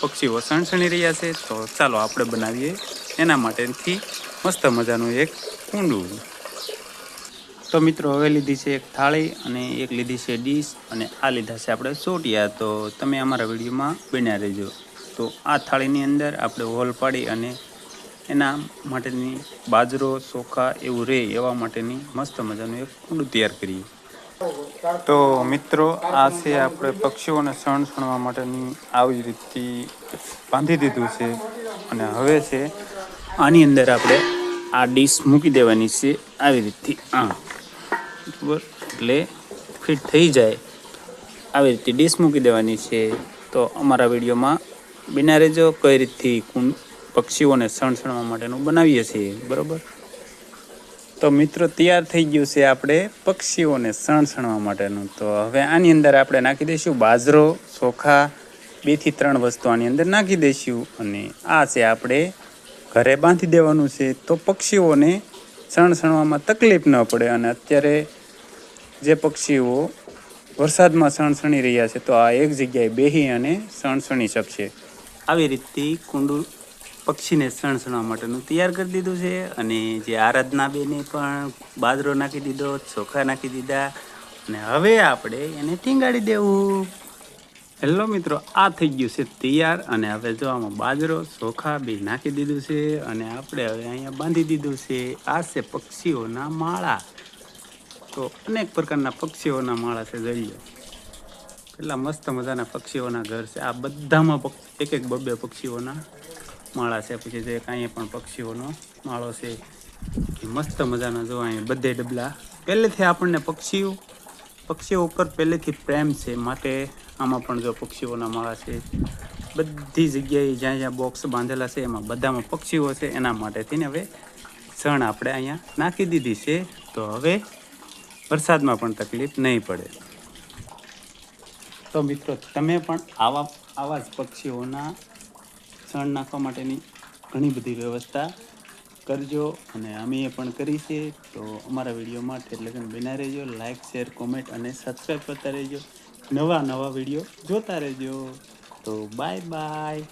પક્ષીઓ સણસણી રહ્યા છે, તો ચાલો આપણે બનાવીએ. એના માટેથી મસ્ત મજાનું એક કુંડું. તો મિત્રો, હવે લીધી છે એક થાળી અને એક લીધી છે ડીશ અને આ લીધા છે આપણે સોટિયા. તો તમે અમારા વિડીયોમાં બન્યા રહેજો. તો આ થાળીની અંદર આપણે હોલ પાડી અને એના માટેની બાજરો ચોખા એવું રહે એવા માટેની મસ્ત મજાનું એક કુંડું તૈયાર કરીએ. તો મિત્રો, આ છે આપણે પક્ષીઓને સણ સણવા માટેની આવી રીતથી બાંધી દીધું છે. અને હવે છે, આની અંદર આપણે આ ડીશ મૂકી દેવાની છે આવી રીતથી. આ બરાબર? એટલે ફિટ થઈ જાય. આવી રીતે ડીશ મૂકી દેવાની છે. તો અમારા વિડીયોમાં બિના જો કઈ રીતથી પક્ષીઓને સણસણવા માટેનું બનાવીએ છીએ. બરાબર? તો મિત્રો, તૈયાર થઈ ગયું છે આપણે પક્ષીઓને સણસણવા માટેનું. તો હવે આની અંદર આપણે નાખી દઈશું બાજરો, ચોખા, બેથી ત્રણ વસ્તુ આની અંદર નાખી દઈશું અને આ છે આપણે ઘરે બાંધી દેવાનું છે. તો પક્ષીઓને સણસણવામાં તકલીફ ન પડે અને અત્યારે જે પક્ષીઓ વરસાદમાં સણસણી રહ્યા છે, તો આ એક જગ્યાએ બેહી અને સણસણી શકશે. આવી રીતથી કુંડું પક્ષીને સણસણવા માટેનું તૈયાર કરી દીધું છે અને જે આરાધના બેને પણ બાજરો નાખી દીધો, ચોખા નાખી દીધા અને હવે આપણે એને ટીંગાડી દેવું. હેલો મિત્રો, આ થઈ ગયું છે તૈયાર અને હવે જો આમાં બાજરો, ચોખા બે નાખી દીધું છે અને આપણે હવે અહીંયા બાંધી દીધું છે. આ છે પક્ષીઓના માળા. તો અનેક પ્રકારના પક્ષીઓના માળા છે, જોઈ લો. કેટલા મસ્ત મજાના પક્ષીઓના ઘર છે. આ બધામાં એક એક બબ્બે પક્ષીઓના માળા છે, પછી જે કાંઈ પણ પક્ષીઓનો માળો છે, એ મસ્ત મજાના જોવા અહીંયા બધે ડબલા. પહેલેથી આપણને પક્ષીઓ પક્ષીઓ ઉપર પહેલેથી પ્રેમ છે, માટે આમાં પણ જો પક્ષીઓના માળા છે, બધી જગ્યાએ જ્યાં જ્યાં બોક્સ બાંધેલા છે, એમાં બધામાં પક્ષીઓ છે, એના માટેથી હવે સણ આપણે અહીંયા નાખી દીધી છે. તો હવે વરસાદમાં પણ તકલીફ નહીં પડે. તો મિત્રો, તમે પણ આવા આવા જ પક્ષીઓના સણ નાખવા માટેની ઘણી બધી વ્યવસ્થા કરજો અને અમે એ પણ કરી છે. તો અમારા વિડીયોમાં એટલે કે બના રહેજો લાઇક શેર કોમેન્ટ અને સબસ્ક્રાઈબ કરતા રહેજો. નવા નવા વીડિયો જોતા રહેજો. તો બાય બાય